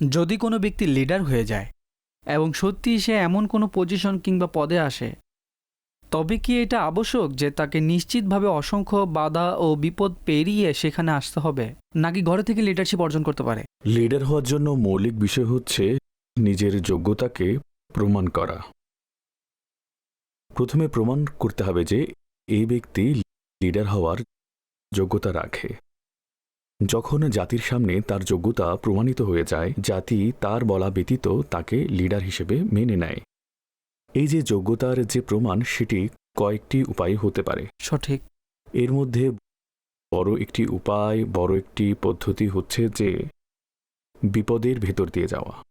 যদি কোনো ব্যক্তি লিডার হয়ে যায় এবং সত্যি সে এমন কোনো পজিশন কিংবা পদে আসে, তবে কি এটা আবশ্যক যে তাকে নিশ্চিতভাবে অসংখ্য বাধা ও বিপদ পেরিয়ে সেখানে আসতে হবে, নাকি ঘরে থেকে লিডারশিপ অর্জন করতে পারে? লিডার হওয়ার জন্য মৌলিক বিষয় হচ্ছে নিজের যোগ্যতাকে প্রমাণ করা। প্রথমে প্রমাণ করতে হবে যে এই ব্যক্তি লিডার হওয়ার যোগ্যতা রাখে। যখন জাতির সামনে তার যোগ্যতা প্রমাণিত হয়ে যায় জাতি তার বলা ব্যতীত তাকে লিডার হিসেবে মেনে নেয়। এই যে যোগ্যতার যে প্রমাণ সেটি কয়েকটি উপায় হতে পারে। সঠিক। এর মধ্যে বড় একটি উপায় বড় একটি পদ্ধতি হচ্ছে যে বিপদের ভেতর দিয়ে যাওয়া।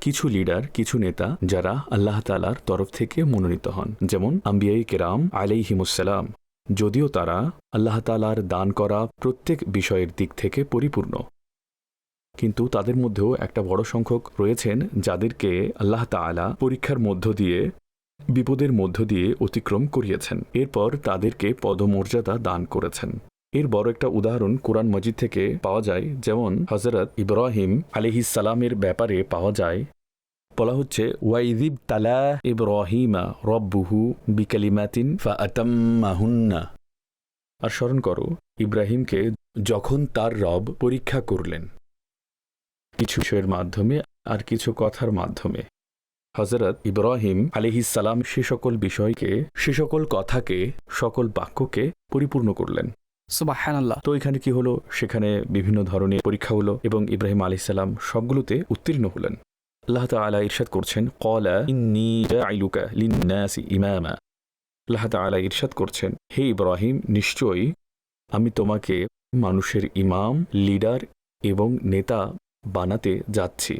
কিছু লিডার কিছু নেতা যারা আল্লাহ তালার তরফ থেকে মনোনীত হন যেমন আম্বিয়াই কেরাম আলাইহিমুসালাম যদিও তারা আল্লাহ তালার দান করা প্রত্যেক বিষয়ের দিক থেকে পরিপূর্ণ। কিন্তু তাদের মধ্যেও একটা বড় সংখ্যক রয়েছেন যাদেরকে আল্লাহ তাআলা পরীক্ষার মধ্য দিয়ে, বিপদের মধ্য দিয়ে অতিক্রম করিয়েছেন। এরপর তাদেরকে পদমর্যাদা দান করেছেন। এর বড় একটা উদাহরণ কোরআন মজিদ থেকে পাওয়া যায়, যেমন হজরত ইব্রাহিম আলিহিসালামের ব্যাপারে পাওয়া যায় বলা হচ্ছে ওয়াইদিব তালা ইব্রাহিমা রব্বুহু বিকালিমাতিন ফা আতাম্মাহুন্না আর স্মরণ করো ইব্রাহিমকে যখন তার রব পরীক্ষা করলেন কিছু বিষয়ের মাধ্যমে আর কিছু কথার মাধ্যমে হজরত ইব্রাহিম আলিহিসাল্লাম সে সকল বিষয়কে সে সকল কথাকে সকল বাক্যকে পরিপূর্ণ করলেন। সুবাহান্লাহ তো এখানে কি হলো? সেখানে বিভিন্ন ধরনের পরীক্ষা হলো এবং ইব্রাহিম আলি সাল্লাম সবগুলোতে উত্তীর্ণ হলেন। আল্লাহ তাআলা ইরশাদ করছেন কলা ইন্নী জাইলুকা লিন্নাসি ইমামা। আল্লাহ তাআলা ইরশাদ করছেন, হে ইব্রাহিম, নিশ্চয়ই আমি তোমাকে মানুষের ইমাম, লিডার এবং নেতা বানাতে যাচ্ছি।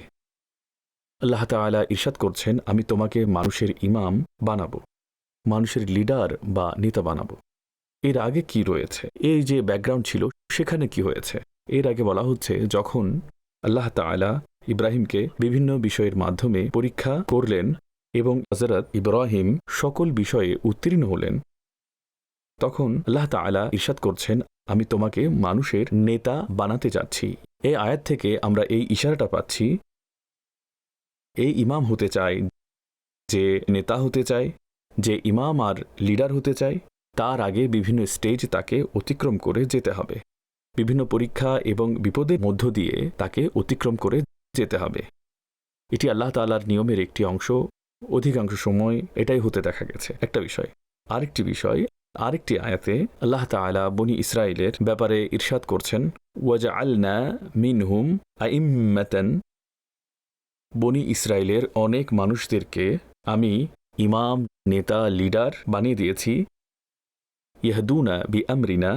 আল্লাহ তাআলা ইরশাদ করছেন, আমি তোমাকে মানুষের ইমাম বানাবো, মানুষের লিডার বা নেতা বানাবো। এর আগে কি রয়েছে? এই যে ব্যাকগ্রাউন্ড ছিল, সেখানে কি হয়েছে? এর আগে বলা হচ্ছে, যখন আল্লাহ তাআলা ইব্রাহিমকে বিভিন্ন বিষয়ের মাধ্যমে পরীক্ষা করলেন এবং হজরত ইব্রাহিম সকল বিষয়ে উত্তীর্ণ হলেন। তখন আল্লাহ তাআলা ইরশাদ করছেন, আমি তোমাকে মানুষের নেতা বানাতে যাচ্ছি। এই আয়াত থেকে আমরা এই ইশারাটা পাচ্ছি, এই ইমাম হতে চায় যে নেতা হতে চায়, যে ইমাম আর লিডার হতে চায়, তার আগে বিভিন্ন স্টেজ তাকে অতিক্রম করে যেতে হবে। বিভিন্ন পরীক্ষা এবং বিপদের মধ্য দিয়ে তাকে অতিক্রম করে যেতে হবে। এটি আল্লাহ তালার নিয়মের একটি অংশ। অধিকাংশ সময় এটাই হতে দেখা গেছে। একটা বিষয়, আরেকটি বিষয়, আরেকটি আয়াতে আল্লাহ তাআলা বনি ইসরায়েলের ব্যাপারে ইরশাদ করছেন ওয়াজা আলনা মিনহুম আইম্মাতান। বনি ইসরায়েলের অনেক মানুষদেরকে আমি ইমাম, নেতা, লিডার বানিয়ে দিয়েছি। ইহদুনা বি আমরিনা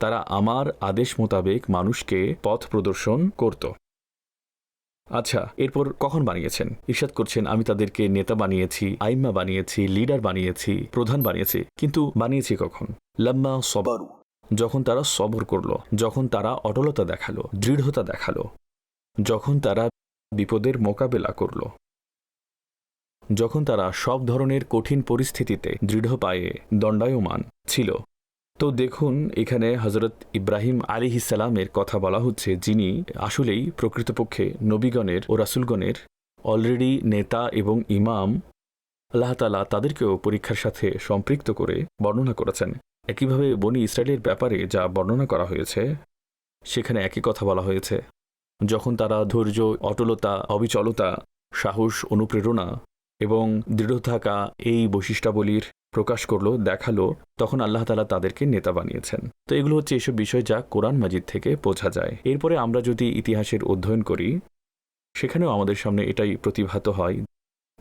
তারা আমার আদেশ মোতাবেক মানুষকে পথ প্রদর্শন করত। আচ্ছা এরপর কখন বানিয়েছেন? ইরশাদ করছেন, আমি তাদেরকে নেতা বানিয়েছি আইম্মা বানিয়েছি, লিডার বানিয়েছি, প্রধান বানিয়েছি, কিন্তু বানিয়েছি কখন? লাম্মা সবারু যখন তারা সবর করল, যখন তারা অটলতা দেখাল, দৃঢ়তা দেখাল, যখন তারা বিপদের মোকাবেলা করল, যখন তারা সব ধরনের কঠিন পরিস্থিতিতে দৃঢ় পায়ে দণ্ডায়মান ছিল তো দেখুন, এখানে হজরত ইব্রাহিম আলী ইসালামের কথা বলা হচ্ছে, যিনি আসলেই প্রকৃতপক্ষে নবীগণের ও রাসুলগণের অলরেডি নেতা এবং ইমাম। আল্লাহ তালা তাদেরকেও পরীক্ষার সাথে সম্পৃক্ত করে বর্ণনা করেছেন। একইভাবে বনি ইসরায়েলের ব্যাপারে যা বর্ণনা করা হয়েছে, সেখানে একই কথা বলা হয়েছে। যখন তারা ধৈর্য, অটলতা, অবিচলতা, সাহস, অনুপ্রেরণা এবং দৃঢ় থাকা এই বৈশিষ্ট্যাবলীর প্রকাশ করল, দেখাল, তখন আল্লাহ তালা তাদেরকে নেতা বানিয়েছেন। তো এগুলো হচ্ছে এসব বিষয় যা কোরআন মাজিদ থেকে বোঝা যায়। এরপরে আমরা যদি ইতিহাসের অধ্যয়ন করি, সেখানেও আমাদের সামনে এটাই প্রতিভাত হয়,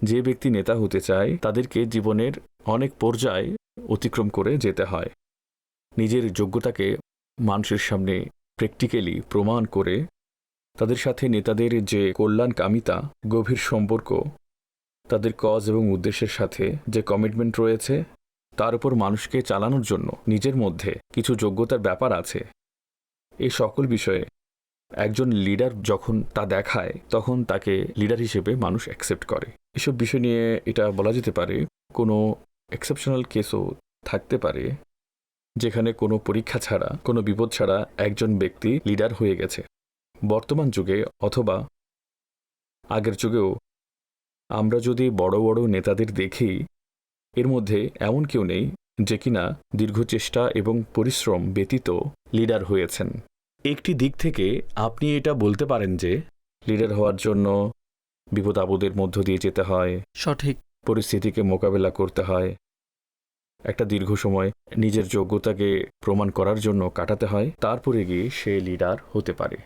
যে ব্যক্তি নেতা হতে চায়, তাদেরকে জীবনের অনেক পর্যায় অতিক্রম করে যেতে হয়। নিজের যোগ্যতাকে মানুষের সামনে প্র্যাকটিক্যালি প্রমাণ করে, তাদের সাথে নেতাদের যে কল্যাণকামিতা, গভীর সম্পর্ক তাদের কজ এবং উদ্দেশ্যের সাথে যে কমিটমেন্ট রয়েছে, তার উপর মানুষকে চালানোর জন্য নিজের মধ্যে কিছু যোগ্যতার ব্যাপার আছে। এই সকল বিষয়ে একজন লিডার যখন তা দেখায়, তখন তাকে লিডার হিসেবে মানুষ অ্যাকসেপ্ট করে। এসব বিষয় নিয়ে এটা বলা যেতে পারে, কোনো এক্সেপশনাল কেসও থাকতে পারে, যেখানে কোনো পরীক্ষা ছাড়া, কোনো বিপদ ছাড়া একজন ব্যক্তি লিডার হয়ে গেছে। বর্তমান যুগে অথবা আগের যুগেও আমরা যদি বড় বড় নেতাদের দেখি এর মধ্যে এমন কেউ নেই যে কিনা দীর্ঘ চেষ্টা এবং পরিশ্রম ব্যতীত লিডার হয়েছেন। একটি দিক থেকে আপনি এটা বলতে পারেন যে লিডার হওয়ার জন্য বিপদ আপদের মধ্য দিয়ে যেতে হয় সঠিক। পরিস্থিতিকে মোকাবেলা করতে হয় একটা দীর্ঘ সময় নিজের যোগ্যতাকে প্রমাণ করার জন্য কাটাতে হয় তারপরে গিয়ে সে লিডার হতে পারে।